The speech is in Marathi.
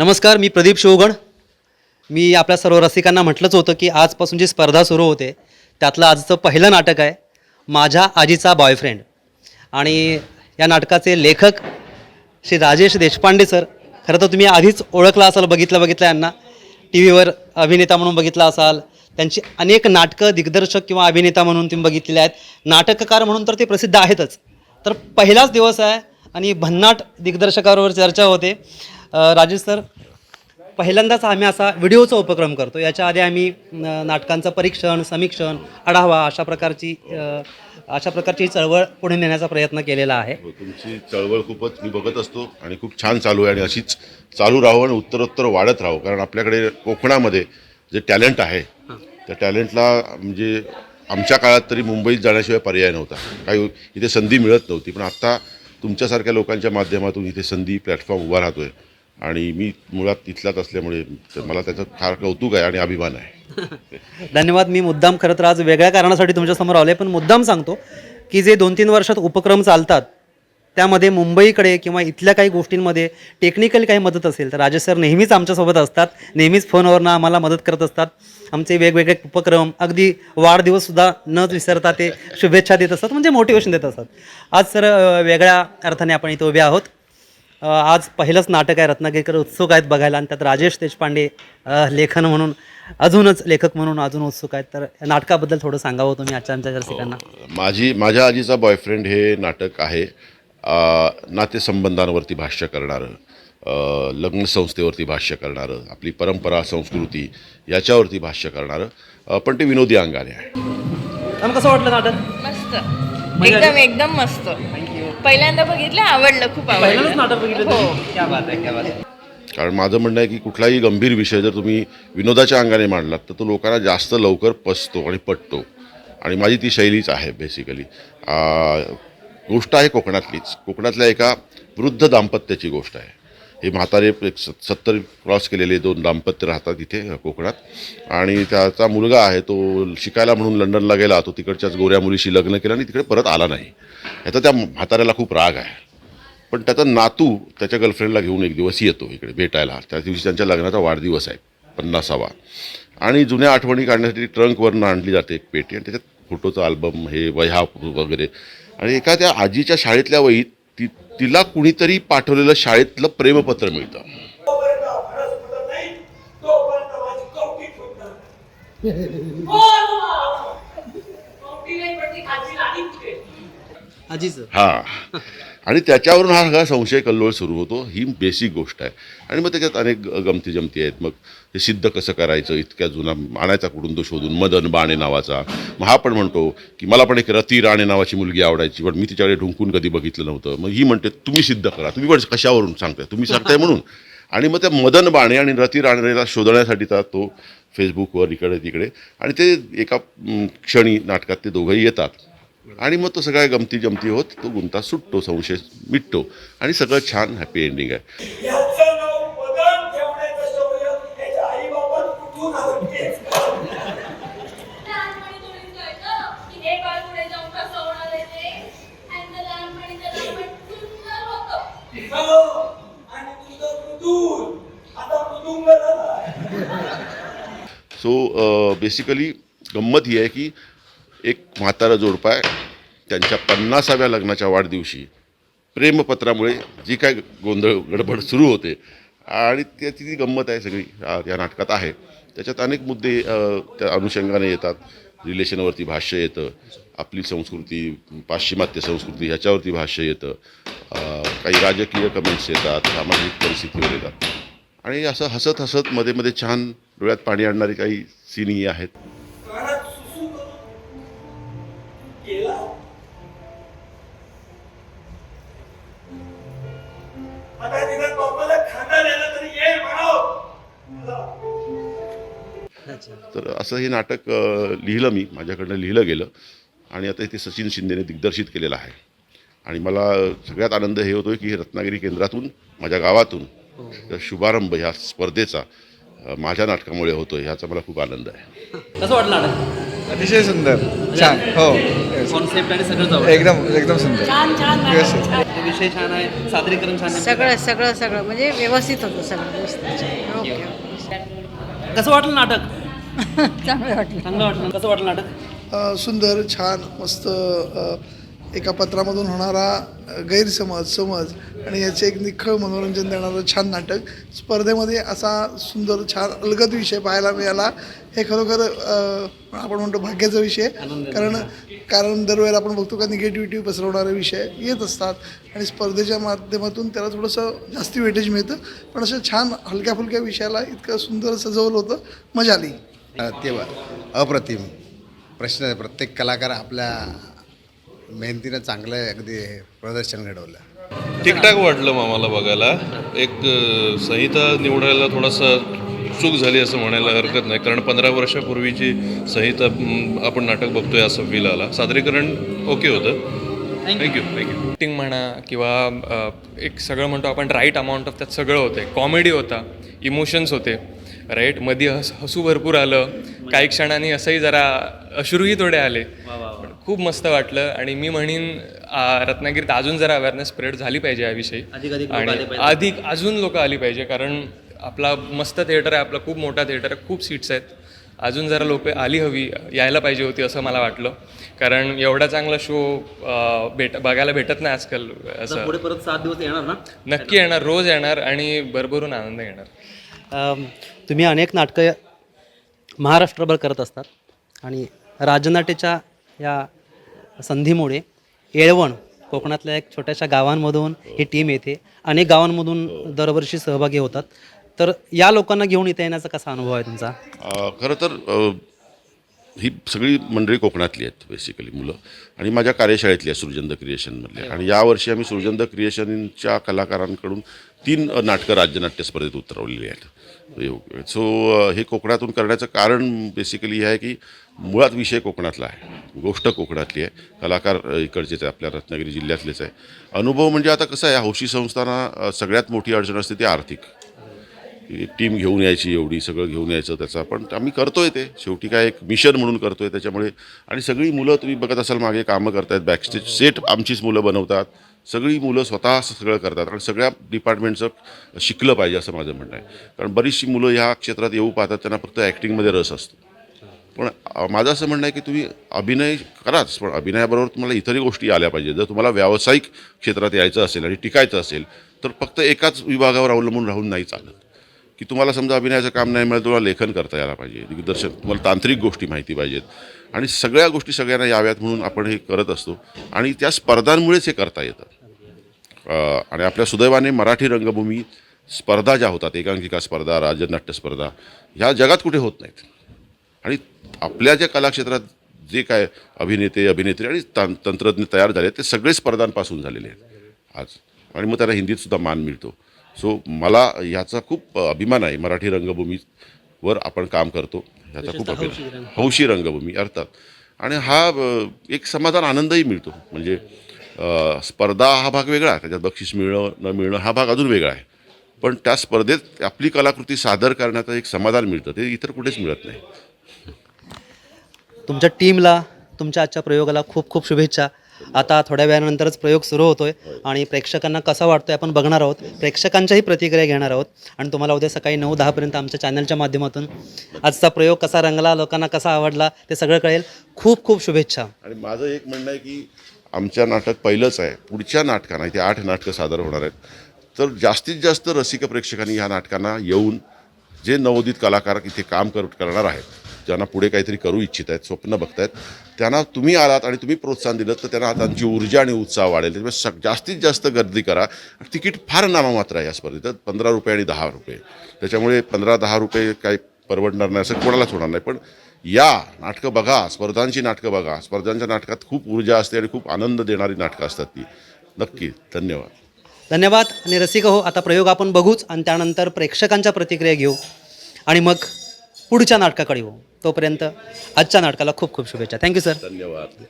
नमस्कार मी प्रदीप शिवगण मी आपल्या सर्व रसिकांना म्हटलंच होतं की आजपासून जी स्पर्धा सुरू होते त्यातलं आजचं पहिलं नाटक आहे माझ्या आजीचा बॉयफ्रेंड आणि या नाटकाचे लेखक श्री राजेश देशपांडे सर खरं तर तुम्ही आधीच ओळखला असाल बघितलं बघितलं यांना. टी व्हीवर अभिनेता म्हणून बघितला असाल त्यांची अनेक नाटकं दिग्दर्शक किंवा अभिनेता म्हणून तुम्ही बघितलेले आहेत. नाटककार म्हणून तर ते प्रसिद्ध आहेतच. तर पहिलाच दिवस आहे आणि भन्नाट दिग्दर्शकाबरोबर चर्चा होते. राजेश सर पहिल्यांदाच आम्ही असा व्हिडिओचा उपक्रम करतो. याच्या आधी आम्ही नाटकांचं परीक्षण समीक्षण आढावा अशा प्रकारची अशा प्रकारची चळवळ पुढे नेण्याचा प्रयत्न केलेला आहे. हो, तुमची चळवळ खूपच मी बघत असतो आणि खूप छान चालू आहे आणि अशीच चालू राहू आणि उत्तरोत्तर वाढत राहू कारण आपल्याकडे कोकणामध्ये जे टॅलेंट आहे त्या टॅलेंटला म्हणजे आमच्या काळात तरी मुंबईत जाण्याशिवाय पर्याय नव्हता. काही इथे संधी मिळत नव्हती. पण आत्ता तुमच्यासारख्या लोकांच्या माध्यमातून इथे संधी प्लॅटफॉर्म उभा राहतोय. आणि मी मुळात तिथलाच असल्यामुळे मला त्याचं फार कौतुक आहे आणि अभिमान आहे. धन्यवाद. मी मुद्दाम खरं तर आज वेगळ्या कारणासाठी तुमच्यासमोर आलो आहे पण मुद्दाम सांगतो की जे दोन तीन वर्षात उपक्रम चालतात त्यामध्ये मुंबईकडे किंवा इथल्या काही गोष्टींमध्ये टेक्निकल काही मदत असेल तर राजेश सर नेहमीच आमच्यासोबत असतात नेहमीच फोनवरनं आम्हाला मदत करत असतात. आमचे वेगवेगळे उपक्रम अगदी वाढदिवससुद्धा न विसरता ते शुभेच्छा देत असतात म्हणजे मोटिवेशन देत असतात. आज सर वेगळ्या अर्थाने आपण इथे उभे आहोत. आज पहिलंच नाटक आहे रत्नागिरीकर उत्सुक आहेत बघायला आणि त्यात राजेश देशपांडे लेखन म्हणून अजूनच लेखक म्हणून अजून उत्सुक आहेत. तर या नाटकाबद्दल थोडं सांगावं तुम्ही आजच्या आमच्या रसिकांना. माझी माझ्या आजीचा बॉयफ्रेंड हे नाटक आहे नातेसंबंधांवरती भाष्य करणारं लग्न संस्थेवरती भाष्य करणारं आपली परंपरा संस्कृती याच्यावरती भाष्य करणारं पण ते विनोदी अंगाने आहे. कसं वाटलं नाटक? मस्त. मजा एकदम? एकदम मस्त. पहिल्यांदा बघितलं आवडलं खूप आवडलं. नाटक बघितलं हो. क्या बात आहे क्या बात आहे. कारण माझं म्हणणं आहे की कुठलाही गंभीर विषय जर तुम्ही विनोदाच्या अंगाने मांडलात तर तो लोकांना जास्त लवकर पचतो आणि पटतो. आणि माझी ती शैलीच आहे बेसिकली गोष्ट आहे कोकणातलीच. कोकणातल्या एका वृद्ध दाम्पत्याची गोष्ट आहे. हे म्हातारे एक सत्तर क्रॉस केलेले दोन दाम्पत्य राहतात इथे कोकणात. आणि त्याचा मुलगा आहे तो शिकायला म्हणून लंडनला गेला तो तिकडच्याच गोऱ्या मुलीशी लग्न केलं आणि तिकडे परत आला नाही. ह्याचा त्या म्हाताऱ्याला खूप राग आहे. पण त्याचा नातू त्याच्या गर्लफ्रेंडला घेऊन एक दिवस येतो इकडे भेटायला. त्या दिवशी त्यांच्या लग्नाचा वाढदिवस आहे पन्नासावा. आणि जुन्या आठवणी काढण्यासाठी ट्रंकवरनं आणली जाते एक पेटी आणि त्याच्यात फोटोचा अल्बम हे वह्या वगैरे. आणि एका त्या आजीच्या शाळेतल्या वहीत ती तिला कुणीतरी पाठवलेलं शाळेतलं प्रेमपत्र मिळतं. तोपर्यंत आजीचं. आणि त्याच्यावरून हा सगळा संशय कल्लोळ सुरू होतो. ही बेसिक गोष्ट आहे. आणि मग त्याच्यात अनेक गमती जमती आहेत. मग हे सिद्ध कसं करायचं? इतक्या जुना आणायचा कुठून तो शोधून? मदन बाणे नावाचा. मग हा पण म्हणतो की मला पण एक रती राणे नावाची मुलगी आवडायची. पण मी तिच्याकडे ढुंकून कधी बघितलं नव्हतं. मग ही म्हणते तुम्ही सिद्ध करा. तुम्ही पण कशावरून सांगताय? तुम्ही सांगताय म्हणून. आणि मग त्या मदन बाणे आणि रती राणेला शोधण्यासाठीचा तो फेसबुकवर इकडे तिकडे. आणि ते एका क्षणी नाटकात ते दोघंही येतात. आणि मग तो सगळ्या गमती जमती होत तो गुंता सुटतो संशय मिटतो. आणि सगळं छान हॅपी एंडिंग आहे. की हे हो, सो बेसिकली गंमत ही आहे की एक म्हातारा जोडपाय आहे त्यांच्या पन्नासाव्या लग्नाच्या वाढदिवशी प्रेमपत्रामुळे जी काय गोंधळ गडबड सुरू होते आणि त्याची ती गंमत आहे सगळी या नाटकात आहे. त्याच्यात अनेक मुद्दे त्या अनुषंगाने येतात. रिलेशनवरती भाष्य येतं. आपली संस्कृती पाश्चिमात्य संस्कृती ह्याच्यावरती भाष्य येतं. काही राजकीय कमेंट्स येतात सामाजिक परिस्थितीवर येतात. आणि असं हसत हसत मध्ये मध्ये छान डोळ्यात पाणी आणणारी काही सीनही आहेत. तर असं हे नाटक लिहिलं मी माझ्याकडनं लिहिलं गेलं आणि आता ते सचिन शिंदेने दिग्दर्शित केलेलं आहे. आणि मला सगळ्यात आनंद हे होतोय की हे रत्नागिरी केंद्रातून माझ्या गावातून त्या शुभारंभ ह्या स्पर्धेचा माझ्या नाटकामुळे होतोय ह्याचा मला खूप आनंद आहे. कसं वाटलं नाटक? अतिशय सुंदर. छान. हो. कॉन्सेप्ट आणि सगळं जवळ. एकदम एकदम सुंदर. व्यवस्थित. वाटतं विषय छान आहे. सादरीकरण छान सगळं सगळं सगळं. म्हणजे व्यवस्थित होतं सगळं. कसं वाटलं नाटक? चांगलं वाटलं. चांगलं वाटलं. कसं वाटलं नाटक? अ, सुंदर छान मस्त अ, एका पत्रामधून होणारा अ, गैरसमज समज आणि याचे एक निखळ मनोरंजन देणारं छान नाटक. स्पर्धेमध्ये असा सुंदर छान अलगद विषय पाहायला मिळाला. हे खरोखर अ, आपण म्हणतो भाग्याचा विषय. कारण कारण दरवेळेला आपण बघतो का निगेटिव्हिटी पसरवणारे विषय येत असतात. आणि स्पर्धेच्या माध्यमातून त्याला थोडंसं जास्ती वेटेज मिळतं. पण असं छान हलक्या फुलक्या विषयाला इतकं सुंदर सजवलं होतं. मजा आली. ते अप्रतिम. प्रश्न आहे प्रत्येक कलाकार आपल्या मेहनतीनं चांगलं अगदी प्रदर्शन घडवलं. ठीकठाक वाटलं आम्हाला बघायला. एक संहिता निवडायला थोडासा चूक झाली असं म्हणायला हरकत नाही कारण पंधरा वर्षापूर्वीची संहिता आपण नाटक बघतोय असं फील आला. सादरीकरण ओके होतं. थँक्यू थँक्यू ॲक्टिंग म्हणा किंवा एक सगळं म्हणतो आपण राईट अमाऊंट ऑफ त्यात सगळं होते कॉमेडी होता इमोशन्स होते. राईटमध्ये हस हसू भरपूर आलं. काही क्षणांनी असंही जरा अश्रूही थोडे आले. खूप मस्त वाटलं. आणि मी म्हणीन रत्नागिरीत अजून जरा अवेअरनेस स्प्रेड झाली पाहिजे याविषयी. आणि. अधिक अजून लोक आली पाहिजे. कारण आपला मस्त थिएटर आहे आपला खूप मोठा थिएटर आहे खूप सीट्स आहेत. अजून जरा लोक आली हवी यायला पाहिजे होती असं मला वाटलं. कारण एवढा चांगला शो भेट बघायला भेटत नाही आजकाल. असं. पुढे परत सात दिवस येणार ना? नक्की येणार रोज येणार आणि भरभरून आनंद घेणार. अम, तुम्ही अनेक नाटकं महाराष्ट्रभर करत असतात. आणि राजनाट्याच्या या संधीमुळे येळवण कोकणातल्या एक छोट्याशा गावांमधून ही टीम येते. अनेक गावांमधून दरवर्षी सहभागी होतात. तर या लोकांना घेऊन इथे येण्याचा कसा अनुभव आहे तुमचा? अ, खरं तर ही सगळी मंडळी कोकणातली आहेत बेसिकली मुलं. आणि माझ्या कार्यशाळेतली आहे सृजंद क्रिएशनमधले आणि यावर्षी आम्ही सृजंद क्रिएशनच्या कलाकारांकडून तीन नाटकं राज्यनाट्य स्पर्धेत उतरवलेली आहेत. सो हो, हे कोकणातून करण्याचं कारण बेसिकली हे आहे की मुळात विषय कोकणातला आहे. गोष्ट कोकणातली आहे. कलाकार इकडचेच आहे आपल्या रत्नागिरी जिल्ह्यातलेच आहे. अनुभव म्हणजे आता कसं आहे हौशी संस्थांना सगळ्यात मोठी अडचण असते ती आर्थिक. टीम घेऊन यायची एवढी सगळं घेऊन यायचं त्याचा. पण आम्ही करतोय ते. शेवटी काय एक मिशन म्हणून करतोय त्याच्यामुळे. आणि सगळी मुलं तुम्ही बघत असाल मागे कामं करतायत. बॅकस्टेज सेट आमचीच मुलं बनवतात. सगळी मुलं स्वतः सगळं करतात. आणि सगळ्या डिपार्टमेंटचं शिकलं पाहिजे असं माझं म्हणणं आहे. कारण बरीचशी मुलं ह्या क्षेत्रात येऊ पाहतात त्यांना फक्त ॲक्टिंगमध्ये रस असतो. पण माझं असं म्हणणं आहे की तुम्ही अभिनय कराच पण अभिनयाबरोबर तुम्हाला इतरही गोष्टी आल्या पाहिजे जर तुम्हाला व्यावसायिक क्षेत्रात यायचं असेल आणि टिकायचं असेल तर फक्त एकाच विभागावर अवलंबून राहून नाही चालत. की तुम्हाला समजा अभिनयाचं काम नाही मिळत तुम्हाला लेखन करता यायला पाहिजे. दिग्दर्शन तुम्हाला तांत्रिक गोष्टी माहिती पाहिजेत. आणि सगळ्या गोष्टी सगळ्यांना याव्यात म्हणून आपण हे करत असतो. आणि त्या स्पर्धांमुळेच हे करता येतं. आणि आपल्या सुदैवाने मराठी रंगभूमी स्पर्धा ज्या होतात एकांकिका स्पर्धा राज्यनाट्य स्पर्धा ह्या जगात कुठे होत नाहीत. आणि आपल्या ज्या कलाक्षेत्रात जे काय अभिनेते अभिनेत्री आणि तं तंत्रज्ञ तयार झाले ते सगळे स्पर्धांपासून झालेले आहेत आज. आणि मग त्याला हिंदीतसुद्धा मान मिळतो. सो मला ह्याचा खूप अभिमान आहे. मराठी रंगभूमीवर आपण काम करतो. ह्याचा खूप अभिमान. हौशी रंगभूमी अर्थात. आणि हा एक समाधान आनंदही मिळतो. म्हणजे स्पर्धा हा भाग वेगळा आहे. त्याच्यात बक्षीस मिळणं न मिळणं हा भाग अजून वेगळा आहे. पण त्या स्पर्धेत आपली कलाकृती सादर करण्याचं एक समाधान मिळतं. ते इतर कुठेच मिळत नाही. तुमच्या टीमला तुमच्या आजच्या प्रयोगाला खूप खूप शुभेच्छा. आता थोड्या वेळानंतरच प्रयोग सुरू होतोय आणि प्रेक्षकांना कसा वाटतोय आपण बघणार आहोत. प्रेक्षकांच्याही प्रतिक्रिया घेणार आहोत. आणि तुम्हाला उद्या सकाळी नऊ दहापर्यंत आमच्या चॅनलच्या माध्यमातून आजचा प्रयोग कसा रंगला लोकांना कसा आवडला ते सगळं कळेल. खूप खूप शुभेच्छा. आणि माझं एक म्हणणं आहे की आमच्या नाटक पहिलंच आहे. पुढच्या नाटकांना इथे आठ नाटकं सादर होणार आहेत. तर जास्तीत जास्त रसिक प्रेक्षकांनी ह्या नाटकांना येऊन जे नवोदित कलाकार इथे काम कर करणार आहेत ज्यांना पुढे काहीतरी करू इच्छित आहेत स्वप्न बघतायत त्यांना तुम्ही आलात आणि तुम्ही प्रोत्साहन दिलं तर त्यांना त्यांची ऊर्जा आणि उत्साह वाढेल. त्यामुळे सग जास्तीत जास्त गर्दी करा. तिकीट फार नाममात्र आहे या स्पर्धेत. पंधरा रुपये आणि दहा रुपये. त्याच्यामुळे पंधरा दहा रुपये काही परवडणार नाही असं कोणालाच होणार नाही. पण या नाटकं बघा स्पर्धांची नाटकं बघा. स्पर्धांच्या नाटकात खूप ऊर्जा असते आणि खूप आनंद देणारी नाटकं असतात ती. नक्की धन्यवाद. धन्यवाद. आणि रसिक हो आता प्रयोग आपण बघूच आणि त्यानंतर प्रेक्षकांच्या प्रतिक्रिया घेऊ. आणि मग पुढच्या नाटकाकडे येऊ. तोपर्यंत आजच्या नाटकाला खूप खूप शुभेच्छा. थँक्यू सर धन्यवाद.